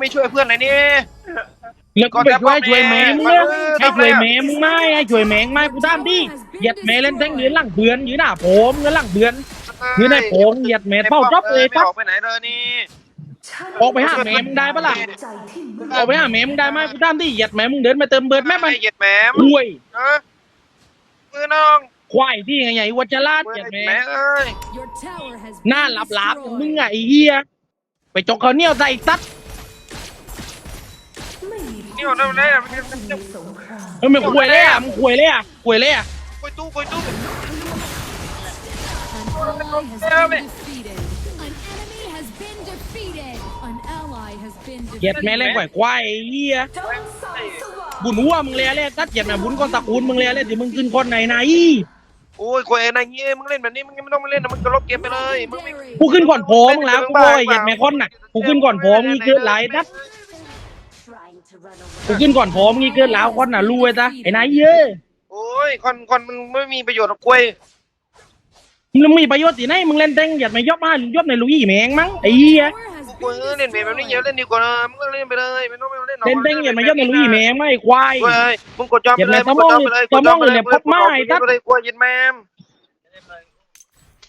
ไม่ช่วยเพื่อนเลยนี่ แล้วกูไปช่วยช่วยแม่มึงเนี่ยให้ช่วยแม่มึงไม่ให้ช่วยแม่งไม่กูตามดิเหยียดแม่เล่นแทงยืนหลังเบือนยืนหน้าผมยืนหลังเบือนยืนในผมเหยียดแม่เป้าจบเลยไม่ปั๊บออกไปไหนเลยนี่ออกไปหาแม่มึงได้ปะล่ะออกไปหาแม่มึงได้ไหมกูตามดิเหยียดแม่มึงเดินมาเติมเบิร์ดแม่มันเหยียดแหมมคุยนะมือน้องควายที่ไงไงวัชราชมือเหยียดแหมแม่เอ้ยหน้าหลับหลับๆมึงไงไอ้เหี้ยไปจกเขาวเหนี่ยวใส่ตัด นี่มันอะไรอะมันมันเออมึงคุยเลยอะมึงคุยเลยอะคุยเลยอะกุยตู้กุยตู้เหยียดแม่เล่นไหวควายไอ้เหี้ยบุญหัวมึงเลยเลยตัดเหยียดแม่บุญก้อนตระกูลมึงเลยเลยที่มึงขึ้นคนไหนไหนโอ้ยควยนายเงี้ยมึงเล่นแบบนี้มึงไม่ต้องมาเล่นนะมึงก็ลบเกมไปเลยมึงไม่กูขึ้นก่อนโผมึงแล้วกูบอกเหยียดแม่คนน่ะกูขึ้นก่อนโผมึงเกินหลายนัด กูขึ้นก่อนโผมึงเกินหลายคนน่ะรู้ไว้ซะไอ้นายเย้ยโอ้ยคอนคอนมึงไม่มีประโยชน์หรอกควยมึงมีประโยชน์ที่ไหนมึงเล่นเต้งเหยียดไม่ยอบมาหรือยอบในลุยแมงมั้งไอ้เหี้ยควยเล่นแบบนี้เยอะเล่นดีกว่ามึงก็เล่นไปเลยไม่ต้องไปเล่นเล่นเต้งเหยียดไม่ยอบในลุยแมงไม่ควายควยมึงกดจอไปเลยมึงกดจอไปเลยกดจอไปเลยกดจอไปเลยควยยินแมม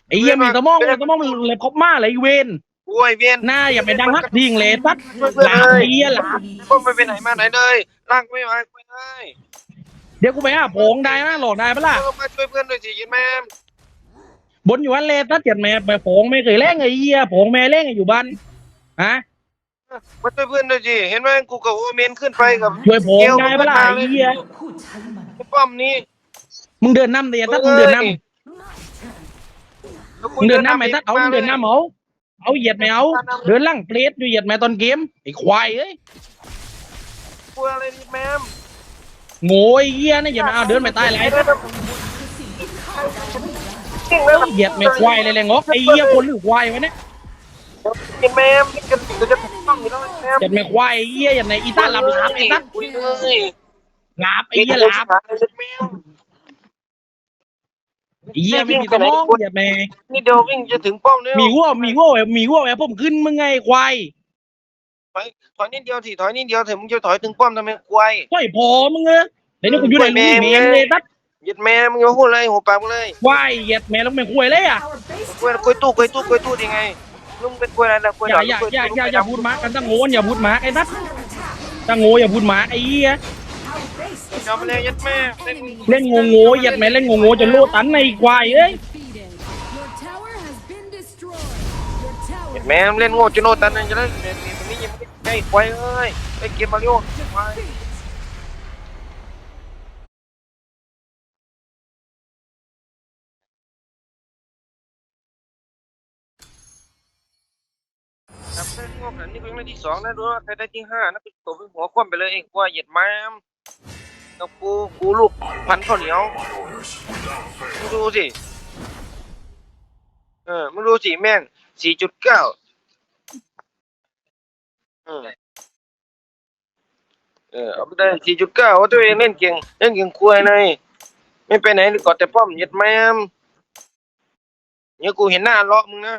ไอ้เหี้ยมีสมองเลยสมองเลยพบมาเลยเวน ควยเวียนหน้าอย่าไปดังฮักทิ้งเลยตัดหลาบไอ้เหี้ยหลาบก็ไม่ไปไหนมาไหนเลยร่างไม่มาไม่ได้เดี๋ยวกูไปหาโผงได้นะหลอกได้ปะล่ะมาช่วยเพื่อนหน่อยสิยินแมมบนอยู่วันเลตัดเหยียดแม่ไปโผงไม่เคยแรงไอ้เหี้ยโผงแม่แรงอยู่บ้านฮะมาช่วยเพื่อนหน่อยสิเห็นไหมกูกับโอเมนขึ้นไปกับช่วยโผงได้ปะล่ะไอ้เหี้ยป้อมนี้มึงเดินน้ำเดียตัดมึงเดินน้ำมึงเดินน้ำไหมตัดเอามึงเดินน้ำเอา เอาเหยียดไม่เอา เดินล่างเปรตอยู่เหยียดแม่ตอนเกมไอ้ควายเอ้ยกลัวอะไรยินแมมโง่ไอ้เหี้ยนี่อย่ามาเอาเดินไม่ตายไรเหยียดไม่ควายเลยแหละงอกไอ้เหี้ยคนหรือควายวะเนี่ยยินแมมจะจะจะต้องอยู่แล้วแมมเหยียดไม่ควายไอ้เหี้ยอย่างไหนอีตาหลับหลับไอ้ตัดคุยเลยหลับไอ้เหี้ยหลับแมม ไอ้เหี้ยไม่มีสมองเหยียดแม่นี่เดียววิ่งจะถึงป้อมแล้วมีวัวมีวัวมีวัวแบบผมขึ้นมึงไงควายถอยนิดเดียวสิถอยนิดเดียวเถอะมึงจะถอยถึงป้อมทำไมควายไม่พอมึงเออเดี๋ยวนี้กูอยู่ในลุยเมียงเลยตัดยิดแม่มึงอย่าพูดเลยหัวปากมึงเลยควายเหยียดแม่แล้วไม่คุยเลยอะกล้วยกล้วยตู้กล้วยตู้กล้วยตู้ยังไงลุงเป็นกล้วยอะไรนะกล้วยอย่าอย่าอย่าอย่าอย่าพูดมากกันตั้งโง่อย่าพูดมากไอ้ตัดตั้งโง่อย่าพูดมากไอ้เหี้ย ยอมเลยยัดแม่เล่นเล่นโง่โง่เหยียดแม่เล่นโง่โง่จะโลตันในควายเอ้ยยัดแม่เล่นโง่จนโนตันนั่นจะได้เล่นตรงนี้ยังไม่ได้ควายเอ้ยไอ้เกมมาริโอควาย ได้งอกนี่ก็ยังได้ที่สองนะดูว่าใครได้ที่ห้านะเป็นตัวเป็นหัวคว่ำไปเลยเองว่าเหยียดแม่กับกูกูลูกพันข้าวเหนียวมึงดูสิเออมึงดูสิแม่งสี่จุดเก้าเออเออเอาไปได้สี่จุดเก้าว่าตัวเองเล่นเก่งเล่นเก่งคุยเลยไม่ไปไหนกอดแต่ป้อมเหยียดแม่เนี่ยกูเห็นหน้าเลาะมึงนะ